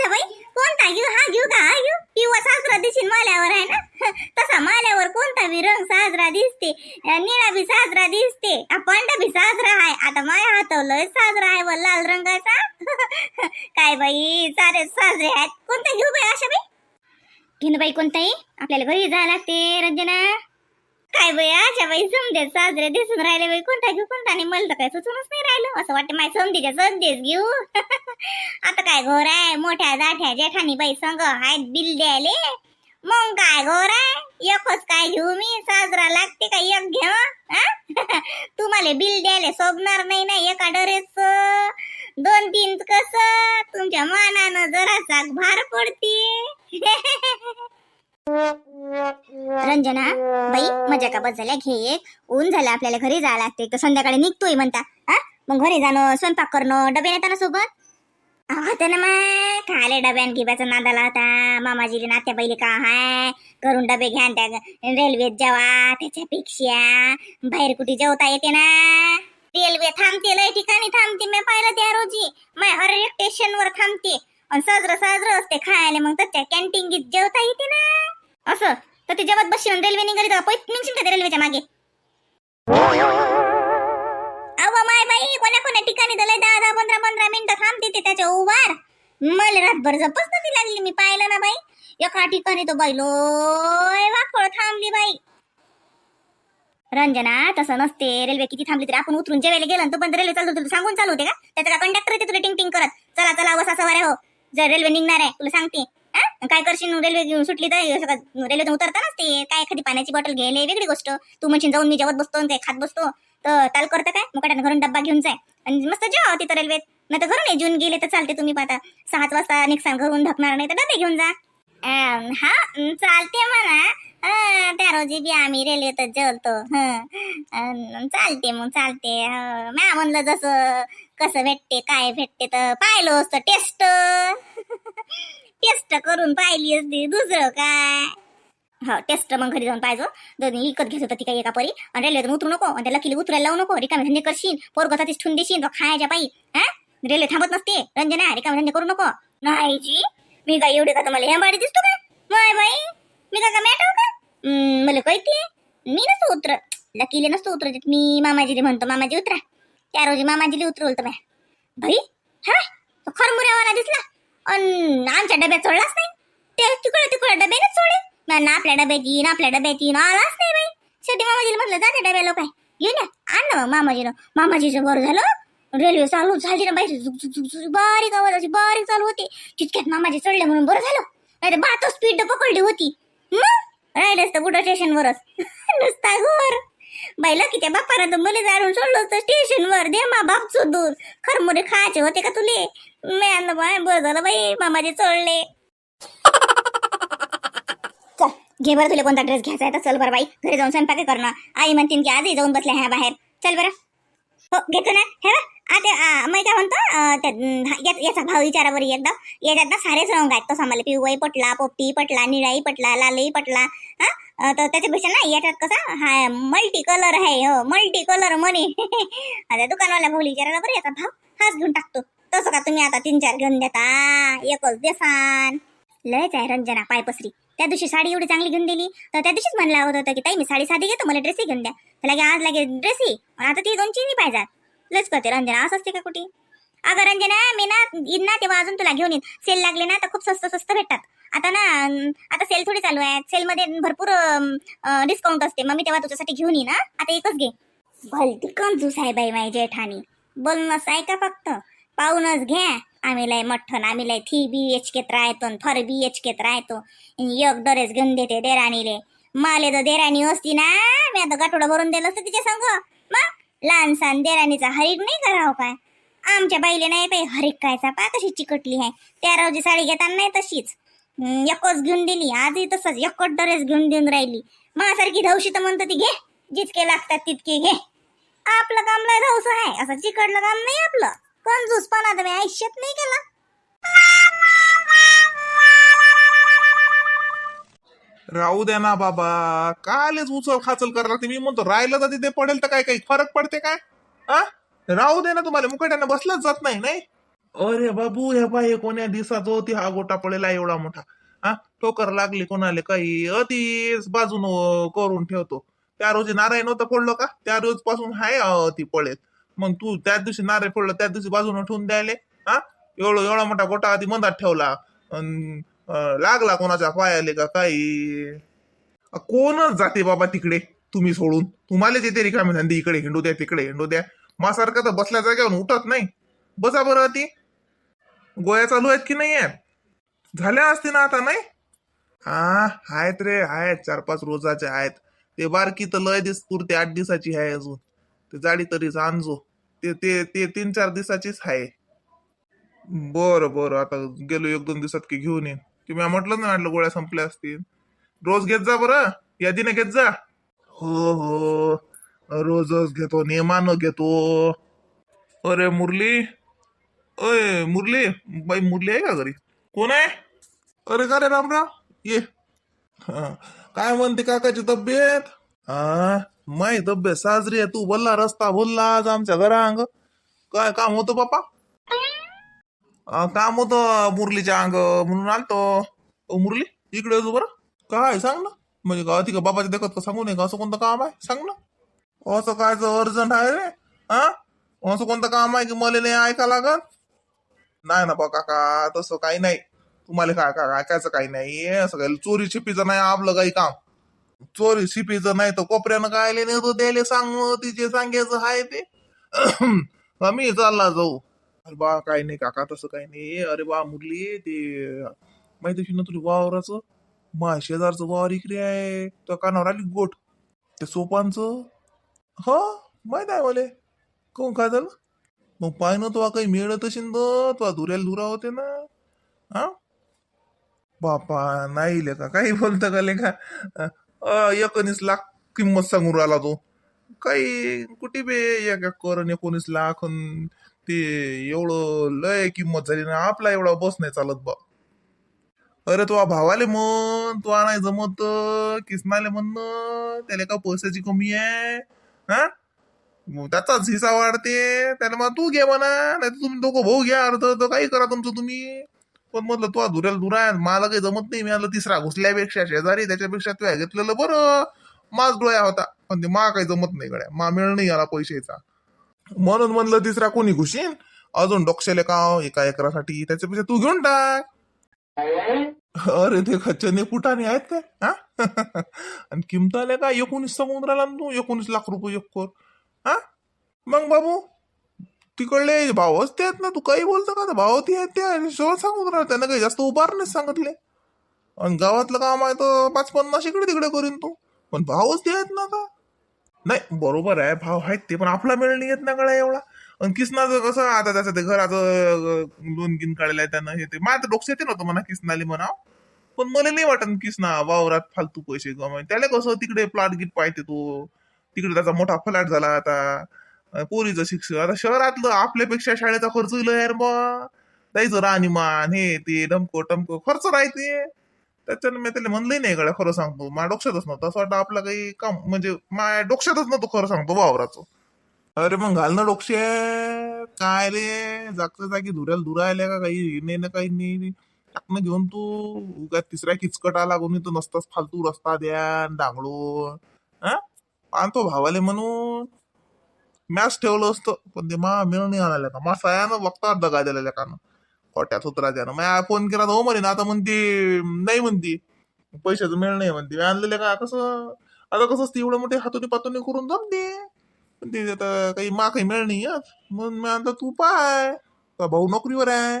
आशा बाई कोणता घेऊ हा घेऊ का हा घेऊ पिवळा साजरा दिसेल माल्यावर आहे ना? तसा माल्यावर कोणता बी रंग साजरा दिसते? निळा बी साजरा दिसते पांढरा बी साजरा आहे. आता माझ्या हातवलं साजरा आहे व लाल रंगाचा. काय बाई सारे साजरे आहेत. कोणता घेऊ बाई अशा बाई? घेणं बाई कोणताही आपल्याला घरी जायला लागते रंजना. काय बाई अच्छा बाई समजे साजरे दिसून राहिले बाई कोणता घेऊ कोणता नाही मला तर काय सुचूनच नाही राहिलं. असं वाटतं माझ्या समधीच्या संदेश घेऊ. आता काय घोर आहे मोठ्या जाठ्या जेठानी बाई संग आहेत बिल द्यायले. मग काय घोर आहे एकच काय घेऊ मी साजरा लागते का एक घेऊ तुम्हाला बिल द्यायला सोबणार नाही ना एका डरेच. दोन तीन कस तुमच्या मानानं जरासा भार पडते. रंजना बाई मजा का बस झाल्या? घे एक. ऊन झालं आपल्याला घरी जायला लागते तर संध्याकाळी निघतोय म्हणता. हा? मग घरी जाणं स्वयंपाक करणं डबे येताना सोबत? होते ना मग खाले डब्यान गिब्याचा नादाला होता मामाजीले नात्या बैले का हाय? करून डबे घ्या त्या रेल्वेत जेवा. त्याच्यापेक्षा बाहेर कुठे जेवता येते ना? रेल्वे थांबते लय ठिकाणी थांबते. मी पाहिलं त्या रोजी. माय हर एक स्टेशनवर थांबते. आणि साजरं साजरं असते खायला. मग त्याच्या कॅन्टीन जेवता येते ना? असं. तर ते जेवत बसशील रेल्वे निघाली तर पैसे निघशील का ते रेल्वेच्या मागे. अव माय बाई कोण्या कोण्या ठिकाणी तर दहा दहा पंधरा पंधरा मिनिटं थांबते ते त्याच्या उभार. मला रातभर जपच नव्हती लागली मी पाहिलं ना बाई. एका ठिकाणी तो बाई लोय वाकळ थांबली बाई. रंजना तसं नसते रेल्वे किती थांबली तरी आपण उतरून जेवायला गेलो तो पण रेल्वे चालू तुला सांगून चालू होते का? त्याचा कंडक्टर येते तुला टिंग टिंग करत. चला चला वसा सवारे हो. जर रेल्वे निघणार आहे तुला सांगते. काय करशील? रेल्वे घेऊन सुटली तर रेल्वेतून उतरतानाच ते. काय एखादी पाण्याची बॉटल घ्यायला वेगळी गोष्ट. तू म्हणशील जाऊन मी जेवत बसतो ते खात बसतो. तर ताल करता काय? मुकाट्यानं घरून डब्बा घेऊन जाय. आणि मस्त जेवा तिथं रेल्वेत नाही तर घरून येऊन गेले तर चालते तुम्ही पाहता सहाच वाजता निकसान घरून धकणार नाही तर डबे घेऊन जा. हा चालते म्हणा त्या रोजी बी आम्ही रेल्वेतच जेवतो. चालते मग चालते. म्या म्हणलं जसं कसं भेटते काय भेटते तर पाहिलं असतं टेस्ट टेस्ट करून पाहिली असती दुसरं काय? हो टेस्ट मग घरी जाऊन पाहिजे दोन्ही विकत घेत होतं ती काही एका परी. आणि रेल्वेतून उतरू नको. आणि त्या लकीला उतरायला लावू नको. रिकामे धंदे करशील. पोरग तिथे ठेवून देशील तो खायच्या पायी. हा? रेल्वे थांबत नसते. रंजना रिकामे धंदे करू नको. नाही जी मी काय एवढे का तुम्हाला हेंबाडी दिसतो का? माय बाई मी का मॅटव का? मला कळते. मी नसतो उतर लकीले नसतो उतर मी मामाजीले म्हणतो मामाजी उतरा. त्या रोजी मामाजीले उतरवलं तर भाई हा? तो खरमुऱ्यावाला दिसला. अन आमच्या डब्यात सोडलाच नाही. ते तिकडे तिकडे डब्याने सोडे ना आपल्या डब्यात येईन आपल्या डब्यात येईन आलाच नाही बाई. शेवटी मामाजीला म्हटलं जाते डब्याला काय घेऊन या आण ना मग मामाजीनं. मामाजीचं बरं झालं. रेल्वे चालू झाली ना बाई झुक झुक झुक झुक बारीक आवाजाची बारीक चालू होती. तितक्यात मामाजी चढले म्हणून बरं झालं. नाही तर बात स्पीड पकडली होती. मग राहिलं असतं कुठं स्टेशनवरच नुसता घर. बाईला की त्या बापानं तर मला जाळून सोडलं होतं. स्टेशनवर दे मा बाप दूर खरमुरे खायचे होते का तुले? मी आणलं बाय बरं झालं बाई मामाजी चढले चल. घे बरं तुला कोणता ड्रेस घ्यायचा आहे तर चल बरं बाई. घरी जाऊन स्वयंपाक करणं. आई म्हणतीन की आजही जाऊन बसल्या ह्या बाहेर. चल बरं. हो घेतो ना. हे बघ, आता मी काय म्हणतो याचा भाव विचारा बरं एकदा. याच्यात ना सारेच रंग आहेत. तो आम्हाला पिवळी पटला पोपटी पटला निळाई पटला लालही पटला. हा? तर त्याच्यापेक्षा ना याच्यात कसा हा मल्टी कलर आहे हो मल्टी कलर मनी आता दुकानवाल्या भाऊ विचारायला बरं याचा भाव हाच घेऊन टाकतो. तसं का तुम्ही आता तीन चार घेऊन देता? एकच देसान. लयच आहे रंजना पायपसरी त्या दिवशी साडी एवढी चांगली घेऊन दिली तर त्या दिवशीच म्हणलं होतं होतं की ताई मी साडी साधी घेतो मला ड्रेसही घेऊन द्या. तर लगे आज लगे ड्रेसही आता ती दोन चिनी पाहिजे लच करते रंजना असं असते का कुठे? अगं रंजना मी ना येईन ना तेव्हा अजून तुला घेऊन येईन. सेल लागले ना तर खूप स्वस्त स्वस्त भेटतात. आता ना आता सेल थोडी चालू आहे सेलमध्ये भरपूर डिस्काउंट असते. मग मी तेव्हा तुझ्यासाठी घेऊन येईन ना. आता एकच घे. भलती कंजूस आहे बाई माझी जेठानी बोलणंच आहे का फक्त? पाहूनच घ्या आम्ही लय मठ्ठन आम्ही लय थ्री बी एच केत राहतो थर फर बी एच केत राहतो एक दरेच घेऊन देते देराणीले. माले तर देराणी असती ना मी आता गाठोडं भरून दिलं असतं तिच्या संग. मग लहान सहान देराणीचा हरीक नाही करावं काय? आमच्या बाईले नाही बाई हरीक कायचा पा कशी चिकटली आहे. त्या रोजी साडी घेताना नाही तशीच. एकच घेऊन दिली. आजही तसंच एकच ड्रेस घेऊन देऊन राहिली. माझ्यासारखी धवशी तर म्हणतो ती घे जितके लागतात तितके घे. आपलं काम लय धवस आहे. असं चिकडलं काम नाही आपलं. कंजूसपणा तर मी आयुष्यात नाही केला राहू द्या ना बाबा. कालच उचल खाचल करायला लागते. मी म्हणतो राहिलं तर तिथे पडेल तर काय काही फरक पडते काय? हा राहू दे ना तुम्हाला. मुकट्यानं बसलंच जात नाही नाही? अरे बाबू हे बाई कोण्या दिवसाचा होती हा गोटा पडेला एवढा मोठा. हा? ठोकर लागली कोणाले काही? अतिच बाजून करून ठेवतो. त्या रोजी नारायण होतं फोडलं का? त्या रोजपासून हाय ती पळेत मग तू त्या दिवशी नारळ फोडलं त्या दिवशी बाजून ठेवून द्यायले. हा? एवढं एवढा मोठा गोटा आधी मंदात ठेवला. अन, लागला कोणाच्या पायाले का काही? कोणच जाते बाबा तिकडे? तुम्ही सोडून. तुम्हाला येते रिकामी धंदे इकडे हिंडू द्या तिकडे हिंडू द्या. मासारखं तर बसल्या जाग्यावर उठत नाही. बसा बरं ती. गोळ्या चालू आहेत की नाही आहेत झाल्या असतील ना आता नाही? हा आहेत रे आहेत. चार पाच रोजाचे आहेत. ते बारकी तर लय दिस पुरते आठ दिवसाची आहे अजून. ते जाडी तरीच आणजो. ते ते ते तीन चार दिवसाचीच आहे. बरं बरं. आता गेलो एक दोन दिवसात की घेऊन येईन. की मी म्हटलं ना म्हटलं गोळ्या संपल्या असतील. रोज घेत जा बरं. यादीने घेत जा. हो हो. रोजच घेतो नेमानं घेतो. अरे मुरली अय मुरली. बाई मुरली आहे का घरी? कोण आहे? अरे का रे रामराव? ये. हा, काय म्हणते काकाची तब्येत? हा? माही तब्येत साजरी आहे. तू बोलला रस्ता बोलला आज आमच्या घरा अंग काय काम होतं बापा? अं, काम होतं मुरलीच्या अंग म्हणून आलतो. ओ मुरली इकडे येतो बरं. काय सांग ना. म्हणजे का ती का बाबाच्या देखत का सांगू नये का? असं कोणतं काम आहे? सांग ना. असं काय अर्जंट आहे रे? हा? असं कोणतं काम आहे की मला नाही ऐका लागत? नाही ना बा काका तसं काही नाही. तुम्हाला काय काय ऐकायचं काही नाही. असं चोरी छिपीचं नाही आपलं काही काम. चोरी छिपीचं नाही तर कोपऱ्यानं काय नाही द्यायला सांग तिचे सांगायचं आहे ते. मी चालला जाऊ. अरे बा काही नाही काका तसं काही नाही. अरे बा मुरली ते माहिती ना तुला वावराचं मा शेजारचं वावर इकडे आहे. तर कानावर आली गोट. ते सोपांचं हो माहीत आहे मला. कोण काय झालं मग पाय ना तो काही मिळत असेल तर तो धुऱ्याला धुरा होते ना. हा? बापा नाही लेखा काही बोलतं का लेखा? अ, एकोणीस लाख किंमत सांगून राहिला तो. काही कुठे बे एक करण एकोणीस लाख ते एवढं लय किंमत झाली ना आपला एवढा बस नाही चालत बा. अरे तो भावाले म्हण तो नाही जमत किसनाले म्हण त्याला का पैशाची कमी आहे? हा? त्याचाच हिसा वाढते. त्याला मग तू घे म्हणा नाही तुम्ही दोघं भाऊ घ्या अर्ध तर काही करा तुमचं तुम्ही. पण म्हटलं तू धुऱ्याला धुरा आहे, मला काही जमत नाही. मी आलं तिसरा घुसल्यापेक्षा शेजारी त्याच्यापेक्षा तू घेतलेलं बरं. माझ डोळ्या होता. पण ते मा काही जमत नाही गड्या. मा मिळ नाही आला पैशाचा. म्हणून म्हणलं तिसरा कोणी घुशीन? अजून डोक्षेले काव हो, एका एकरासाठी? त्याच्यापेक्षा तू घेऊन टाक. अरे ते खच्चने फुटाने आहेत काय? हा? आणि किमताले का एकोणीस सांगून राहिला तू? एकोणीस लाख रुपये एक कर. हा? मग बाबू तिकडले भावच ते आहेत ना तू काही बोलतो का? भाव ते आहेत त्या सगळं सांगून राहिला त्यांना काही जास्त उभार नाही सांगितले. आणि गावातलं काम आहे तर पाच पन्नास इकडे तिकडे करीन तू. पण भावच ते आहेत ना का? नाही बरोबर आहे भाव आहेत ते पण आपला मेळ नाही येत ना गळा एवढा. आणि किसनाचं कसं आता त्याचं ते घराचं लोन गिन काढलेलं आहे त्यानं हे ते. माझं डोक्स येते नव्हतं म्हणा किसनाली म्हणा. पण मला नाही वाटत किसना वावरात फालतू पैसे कमाय त्याला कसं तिकडे प्लॉट गिट पाहिजे तो. तिकडे त्याचा मोठा फ्लॅट झाला आता. पोरीचं शिक्षण. आता शहरातलं आपल्यापेक्षा शाळेचा खर्च लय यार बा. जायचं राहणीमान हे ते डमको टमको. खर्च राहते त्याच्यानं मी त्याला म्हणलंही नाही गड्या खरं सांगतो. माझ्या डोक्यातच नव्हतं. असं वाटतं आपलं काही काम म्हणजे माझ्या डोक्यातच नव्हतं खरं सांगतो वावराचं. अरे मग घाल ना डोक्षे काय रे? जागच्या जागी धुऱ्याला धुरायला का काही? नाही ना काही नाही. टाकणं घेऊन तू. उगा तिसऱ्या किचकटा लागून तर नसताच फालतू रस्ता द्या डांगळून हा आणतो भावाले म्हणून. मॅच ठेवलं असतं. पण ते मा मिळ नाही आणायला का? मा सयानं बघता दगा दिलेल्या कानं. खोट्यात उतरा द्या फोन केला तर हो म्हणे ना आता म्हणते नाही म्हणते. पैशाचं मिळ नाही म्हणते. मी आणलेले का? कसं? आता कसं असतं एवढं मोठे हातोनी पातोनी करून जमते पण ते आता काही मा काही मिळ नाही येत. म्हणून मी आता तू पाय. का भाऊ नोकरीवर आहे.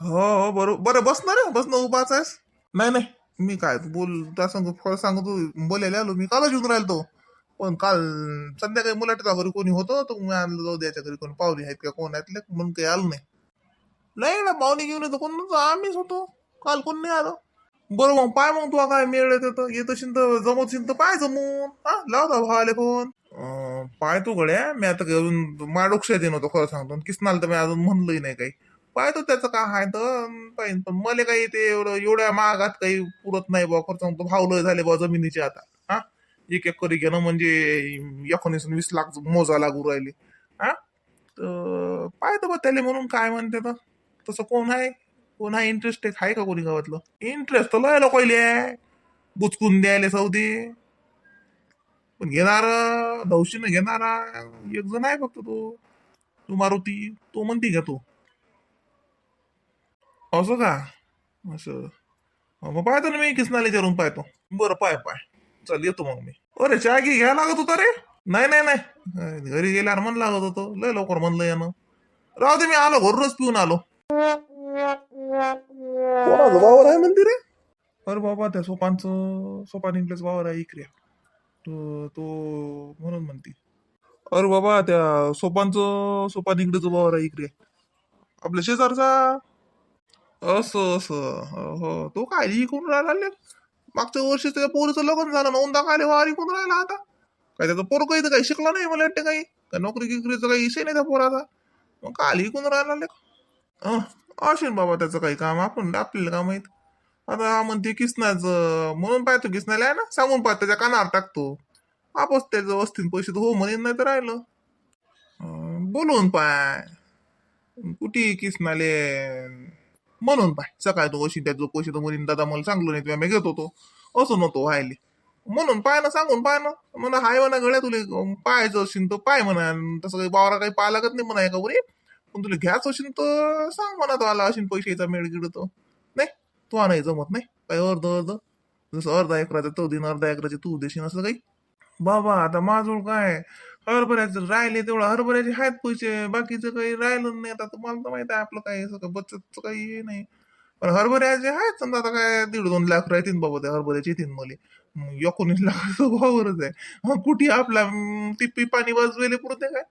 हो हो बरोबर बरं बसणार बसणं रे उभाच आहेस? नाही नाही. मी काय तू बोल त्या सांग फळ सांगतो बोलायला आलो. मी कालच येऊन राहिलो तो पण काल संध्याकाळी मुलाच्या घरी कोणी होतं तर मी आणलं जाऊ द्याच्या घरी. कोणी पाहुणे आहेत का कोण आहेत? म्हणून काही आलो नाही. नाही ना पाहुणे घेऊन येतो. कोण नव्हतं, आम्हीच होतो. काल कोण नाही आलं. बरं मग पाय मग तुला काय मिळत येतं येत असेल तर जमत असेल तर पाय जमून. हा लावता भावाले फोन अं, पाय तू गड्या मी आता घेऊन माझ्या डोक्यात येत खरं सांगतो. किसनाला तर मी अजून म्हणलंही नाही काही. पाय तो त्याचं काय आहे तर पाहिजे पण मला काही ते एवढं एवढ्या महागात काही पुरत नाही बा खरं सांगतो. भाव लय झाले बा जमिनीचे आता. एक एक करी घेणं म्हणजे एकोणीस वीस लाख मोजा लागू राहिले. हा? तर पाहतो बा त्याला म्हणून काय म्हणते तर. तसं कोण आहे? कोण आहे इंटरेस्ट आहे? का कोणी गावातलं? इंटरेस्ट तर लय लोकायले आहे. बुचकून द्यायला सौदी. पण घेणार दौशीनं घेणारा एक जण आहे फक्त तो. तू मारुती तो म्हणते घेतो तू? असं का? असं. मग पाहतो ना मी किसनाला विचारून पाहतो. बरं पाय पाय. चल येतो मग मी. अरे चहा घे घ्यायला लागत होता रे. नाही नाही नाही. घरी गेल्यावर मन लागत होतं. लय लवकर म्हणलं यानं. राहू दे मी आलो घरूनच पिऊन आलो. कोणाचं वावर आहे म्हणते रे? अरे बाबा त्या सोपांचं सोपा निघल्याच वावर आहे इकडे तो तो म्हणून म्हणते. अरे बाबा त्या सोपांचं सोपा निघल्याचं वावर आहे इकडे आपल्या शेजारचा. असं असं. हो, तो काय इकून राहिला? मागच्या वर्षी त्या पोरीचं लग्न झालं ना उंदा काय वार कोण राहिला आता. काय त्याचं पोरं काही काही शिकला नाही मला वाटतं काही? काय नोकरी गिकरीचं काही विषय नाही त्या पोराचा? मग काल इकून राहिला ले? असेल बाबा त्याचं काही काम आपण आपल्याला का माहीत आता हा म्हणते किसनाचं म्हणून पाहतो किसनाला आहे ना सांगून पाहतो त्याच्या कानावर टाकतो. आपस त्याचं वस्तीन पैसे तर हो म्हणेन नाही तर राहिलं. बोलून पाय. कुठे किसनाले? म्हणून पाय. सकाळी तो अशी त्याचं पैसे तो म्हणून दादा मला सांगलो नाही तुला मी घेत होतो. असं नव्हतं व्हायले. म्हणून पाय ना सांगून पाय ना. म्हणा हाय म्हणा गळ्या तुला पाहायचं असेल तर पाय म्हणा. तसं काही बावरा काही पाहा लागत नाही म्हणा एकावरी पण तुला घ्यायचं असेल तर सांग म्हणा तो आला असेल पैशाचा मेळ गिड तो नाही तो आणाय जमत नाही. काही अर्ध अर्ध. जसं अर्धा एकराचा तो दिन अर्धा एकराचे तू देशील असं काही. बाबा आता माझं काय? हरभऱ्याचं राहिले तेवढं हरभऱ्याचे आहेत पैसे बाकीचं काही राहिलं नाही. आता तुम्हाला तर माहीत आहे आपलं काही सगळं बचतचं काही हे नाही. पण हरभऱ्याचे आहेत समजा आता काय दीड दोन लाख राहतील बाबा त्या हरभऱ्याचे येतील मले. एकोणीस लाखाचं भावरच आहे. मग कुठे आपला टिप्पी पाणी वाजवेले पुरते काय?